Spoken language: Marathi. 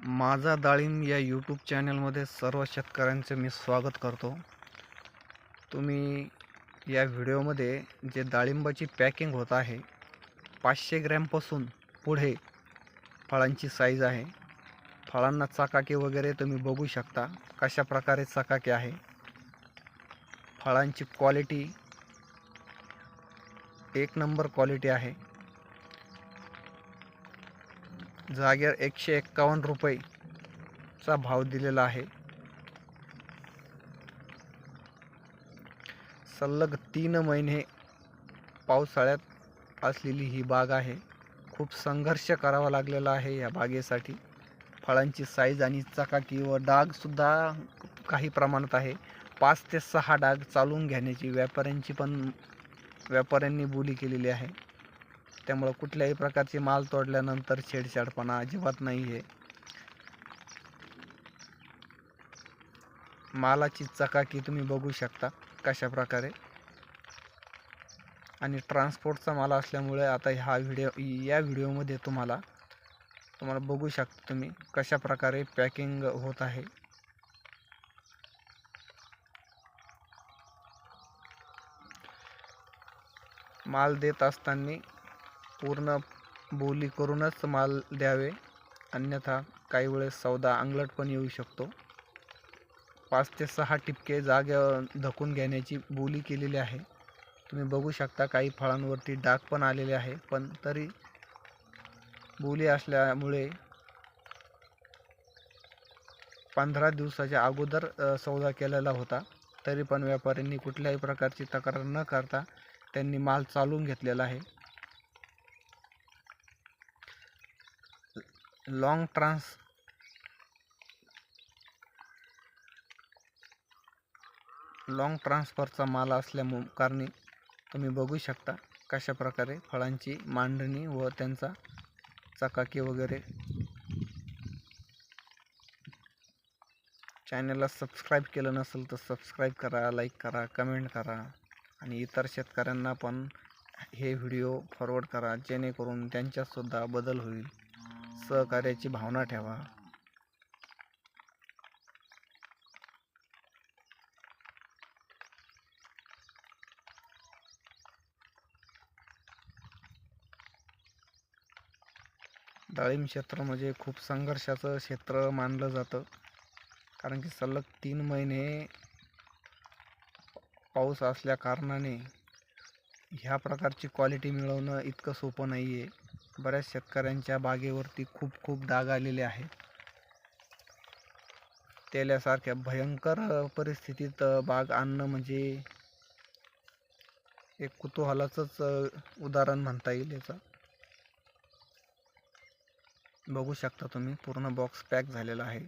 माझा डाळिंब या यूट्यूब चॅनलमध्ये सर्व शेतकऱ्यांचे मी स्वागत करतो. तुम्ही या व्हिडिओमध्ये जे डाळिंबाची पॅकिंग होत आहे पाचशे ग्रॅमपासून पुढे फळांची साईज आहे. फळांना चकाकी वगैरे तुम्ही बघू शकता कशा प्रकारे चकाकी आहे. फळांची क्वालिटी एक नंबर क्वालिटी आहे. जागेवर एकशे एक्कावन्न रुपयेचा भाव दिलेला आहे. सलग तीन महिने पावसाळ्यात असलेली ही बाग आहे. खूप संघर्ष करावा लागलेला आहे या बागेसाठी. फळांची साईज आणि चकाकी व डागसुद्धा काही प्रमाणात आहे. पाच ते सहा डाग चालून घेण्याची व्यापाऱ्यांची पण व्यापाऱ्यांनी बोली केलेली आहे. त्यामुळं कुठल्याही प्रकारचे माल तोडल्यानंतर छेडछाडपणा अजिबात नाही आहे मालाची चकाकी तुम्ही बघू शकता कशा प्रकारे आणि ट्रान्सपोर्टचा माल असल्यामुळे आता हा व्हिडिओ या व्हिडिओमध्ये तुम्हाला तुम्हाला बघू शकता तुम्ही कशा प्रकारे पॅकिंग होत आहे. माल देत असताना पूर्ण बोली करूनच माल द्यावे. अन्यथा काही वेळेस सौदा अंगलट पण येऊ शकतो. पाच ते सहा टिपके जागे धकून घेण्याची बोली केलेली आहे. तुम्ही बघू शकता काही फळांवरती डाग पण आलेले आहे पण तरी बोली असल्यामुळे पंधरा दिवसाच्या अगोदर सौदा केलेला होता. तरी पण व्यापाऱ्यांनी कुठल्याही प्रकारची तक्रार न करता त्यांनी माल चालवून घेतलेला आहे. लॉंग ट्रान्स लॉंग ट्रान्सफरचा माल असल्यामु कारणे तुम्ही बघू शकता कशा प्रकारे फळांची मांडणी व त्यांचा चकाकी वगैरे. चॅनलला सबस्क्राईब केलं नसेल तर सबस्क्राईब करा लाईक करा कमेंट करा आणि इतर शेतकऱ्यांना पण हे व्हिडिओ फॉरवर्ड करा जेणेकरून त्यांच्यातसुद्धा बदल होईल. सहकार्याची भावना ठेवा. डाळिंब क्षेत्र म्हणजे खूप संघर्षाचं क्षेत्र मानलं जातं. कारण की सलग तीन महिने पाऊस असल्या कारणाने ह्या प्रकारची क्वालिटी मिळवणं इतकं सोपं नाही आहे बऱ्याच शेतकऱ्यांच्या बागेवरती खूप खूप डाग आलेले आहे. तेल्यासारख्या भयंकर परिस्थितीत बाग आणणं म्हणजे एक कुतूहलाचंच उदाहरण म्हणता येईल याचं. बघू शकता तुम्ही पूर्ण बॉक्स पॅक झालेला आहे.